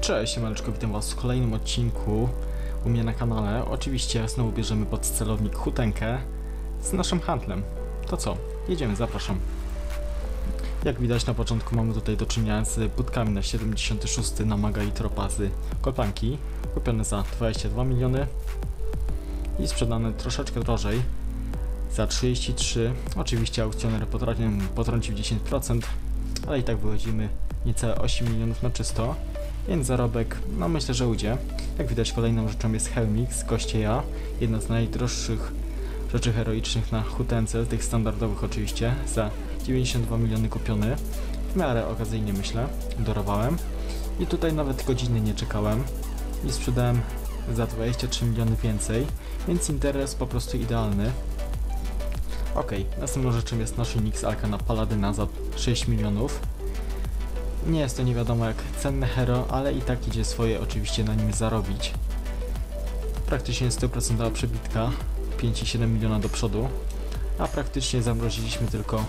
Cześć, Maleczko, witam was w kolejnym odcinku u mnie na kanale. Oczywiście znowu bierzemy pod celownik hutenkę z naszym handlem. To co? Jedziemy, zapraszam. Jak widać na początku mamy tutaj do czynienia z budkami na 76 na Maga i Tropazy Kolpanki, kupione za 22 miliony i sprzedane troszeczkę drożej za 33. Oczywiście aukcjoner potrącił 10%, ale i tak wychodzimy niecałe 8 milionów na czysto, więc zarobek, no myślę, że ujdzie. Jak widać kolejną rzeczą jest Helmix Kościeja, jedna z najdroższych rzeczy heroicznych na hutence, tych standardowych oczywiście, za 92 miliony kupiony. W miarę okazyjnie myślę, dorowałem. I tutaj nawet godziny nie czekałem i sprzedałem za 23 miliony więcej, więc interes po prostu idealny. Ok, następną rzeczą jest naszyjnik z Alkana Paladyna za 6 milionów. Nie jest to nie wiadomo jak cenne hero, ale i tak idzie swoje oczywiście na nim zarobić. Praktycznie 100% przebitka, 5,7 miliona do przodu, a praktycznie zamroziliśmy tylko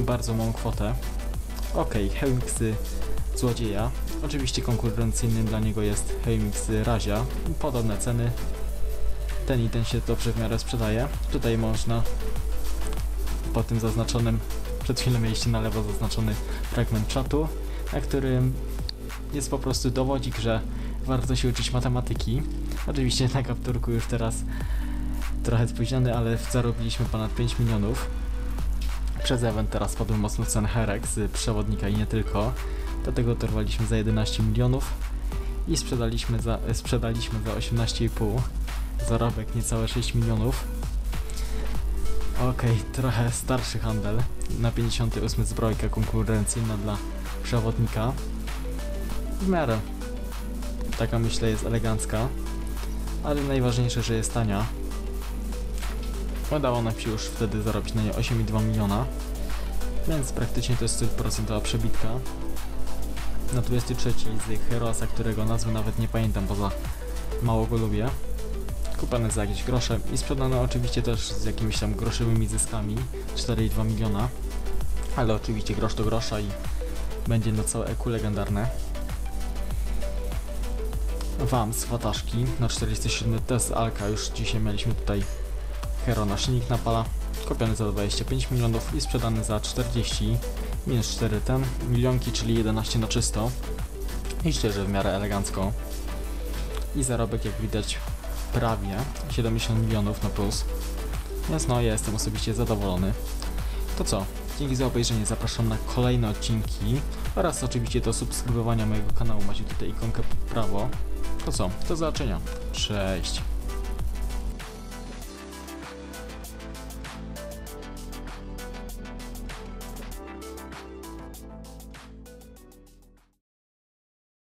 bardzo małą kwotę. Ok, Helmixy Złodzieja. Oczywiście konkurencyjnym dla niego jest Helmix Razia. Podobne ceny. Ten i ten się dobrze w miarę sprzedaje. Tutaj można po tym zaznaczonym, przed chwilą mieliście na lewo zaznaczony fragment czatu, na którym jest po prostu dowodzik, że warto się uczyć matematyki. Oczywiście na kapturku już teraz trochę spóźniony, ale zarobiliśmy ponad 5 milionów. Przez event teraz padły mocno cen Herek z przewodnika i nie tylko. Dlatego dorwaliśmy za 11 milionów i sprzedaliśmy za, sprzedaliśmy za 18,5. Zarobek niecałe 6 milionów. Okej, trochę starszy handel. Na 58 zbrojka konkurencyjna dla przewodnika. W miarę. Taka myślę jest elegancka. Ale najważniejsze, że jest tania. Udało nam się już wtedy zarobić na nie 8,2 miliona. Więc praktycznie to jest 100% przebitka. Na 23 z Herosa, którego nazwy nawet nie pamiętam, poza mało go lubię. Kupione za jakieś grosze i sprzedane oczywiście też z jakimiś tam groszowymi zyskami 4,2 miliona. Ale oczywiście grosz do grosza i będzie na całe EQ legendarne. Wams, wataszki na 47 test Alka, już dzisiaj mieliśmy tutaj Hero naszyjnik napala, kupiony za 25 milionów i sprzedany za 40 minus 4 ten milionki, czyli 11 na czysto. I szczerze w miarę elegancko. I zarobek jak widać prawie 70 milionów na plus. Więc no ja jestem osobiście zadowolony. To co? Dzięki za obejrzenie, zapraszam na kolejne odcinki oraz oczywiście do subskrybowania mojego kanału macie tutaj ikonkę w prawo. To co? Do zobaczenia. Cześć!